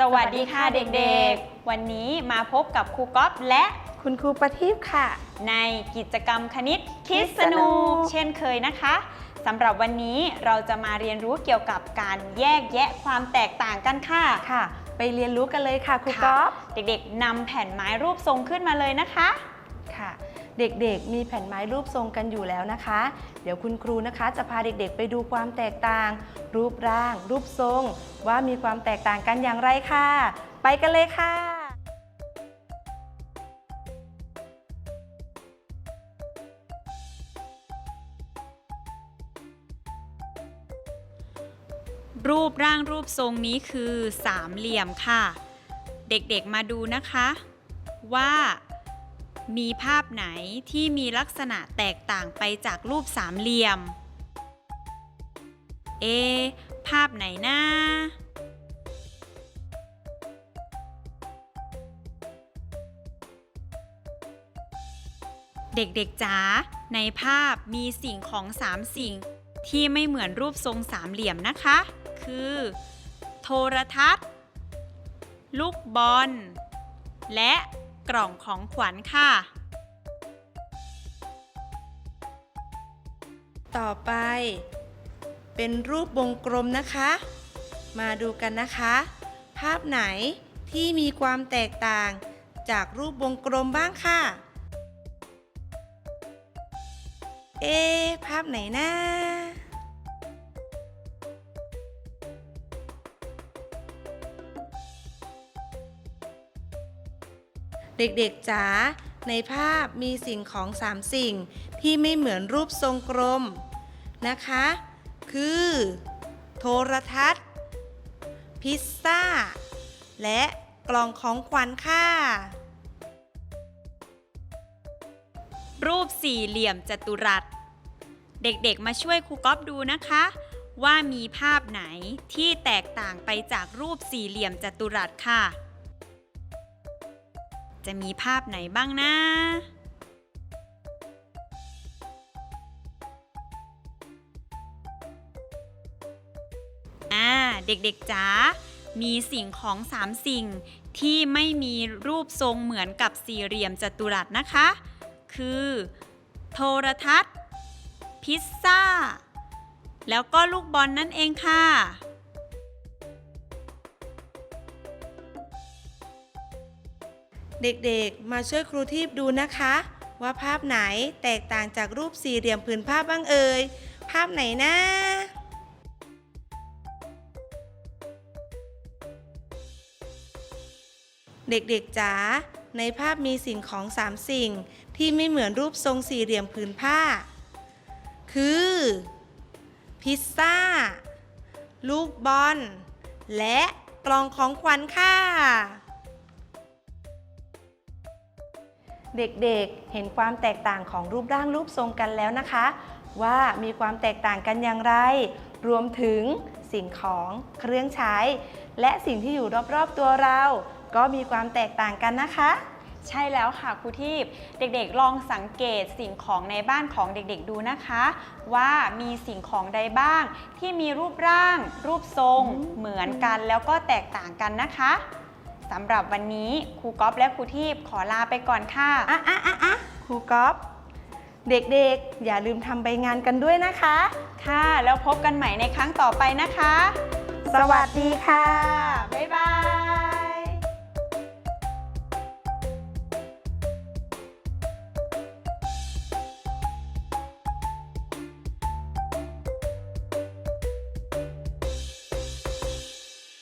สวัสดีค่ะเด็กๆ วันนี้มาพบกับครูก๊อฟและคุณครูประทีปค่ะ ในกิจกรรมคณิตคิดสนุคิดสนุกกเช่นเคยนะคะสำหรับวันนี้เราจะมาเรียนรู้เกี่ยวกับการแยกแยะความแตกต่างกันค่ะค่ะ ไปเรียนรู้กันเลยค่ะครูค่ะก๊อฟเด็กๆนำแผ่นไม้รูปทรงขึ้นมาเลยนะคะค่ะ เด็กๆ มีแผ่นไม้รูปทรงกันอยู่แล้วนะคะ เดี๋ยวคุณครูนะคะ จะพาเด็กๆ ไปดูความแตกต่าง รูปร่าง รูปทรง ว่ามีความแตกต่างกันอย่างไรค่ะ ไปกันเลยค่ะรูปร่างรูปทรงนี้คือสามเหลี่ยมค่ะ เด็กๆมาดูนะคะ ว่า มีภาพไหนที่มีลักษณะแตกต่างไปจากรูปสามเหลี่ยม เอะภาพไหนนะเด็กๆจ๋า ในภาพมีสิ่งของสามสิ่ง ที่ไม่เหมือนรูปทรงสามเหลี่ยมนะคะ คือ โทรทัศน์ ลูกบอล และ กล่องของขวัญค่ะ ต่อไป เป็นรูปวงกลมนะคะ มาดูกันนะคะ ภาพไหนที่มีความแตกต่างจากรูปวงกลมบ้างค่ะ เอะภาพไหนนะ เด็กๆจ๋าในภาพมีสิ่งของสามสิ่ง ที่ไม่เหมือนรูปทรงกลมนะคะ คือ โทรทัศน์ พิซซ่า และกล่องของขวัญค่ะ รูปสี่เหลี่ยมจัตุรัส เด็กๆมาช่วยครูก๊อฟดูนะคะ ว่ามีภาพไหนที่แตกต่างไปจากรูปสี่เหลี่ยมจัตุรัสค่ะ จะมีภาพไหนบ้างนะ อ่า เด็กๆจ๋า มีสิ่งของสามสิ่งที่ไม่มีรูปทรงเหมือนกับสี่เหลี่ยมจัตุรัสนะคะ คือ โทรทัศน์ พิซซ่า แล้วก็ลูกบอลนั่นเองค่ะ เด็กๆ มาช่วยครูทีพดูนะคะ ว่าภาพไหนแตกต่างจากรูปสี่เหลี่ยมผืนผ้าบ้างเอ่ย ภาพไหนนะเด็กๆจ๋า ในภาพมีสิ่งของสามสิ่ง ที่ไม่เหมือนรูปทรงสี่เหลี่ยมผืนผ้า คือ พิซซ่า ลูกบอล และกล่องของขวัญค่ะ เด็กๆ เห็นความแตกต่างของรูปร่างรูปทรงกันแล้วนะคะ ว่ามีความแตกต่างกันอย่างไร รวมถึงสิ่งของเครื่องใช้ และสิ่งที่อยู่รอบๆตัวเรา ก็มีความแตกต่างกันนะคะ ใช่แล้วค่ะครูทีพเด็กๆ ลองสังเกตสิ่งของในบ้านของเด็กๆดูนะคะ ว่ามีสิ่งของใดบ้าง ที่มีรูปร่าง รูปทรง เหมือนกันแล้วก็แตกต่างกันนะคะ สำหรับวันนี้ครูก๊อฟและครูทีพขอลาไปก่อนค่ะ อะอะอะอะครูก๊อฟเด็กๆ อย่าลืมทำใบงานกันด้วยนะคะ ค่ะ แล้วพบกันใหม่ในครั้งต่อไปนะคะ สวัสดีค่ะ บ๊ายบา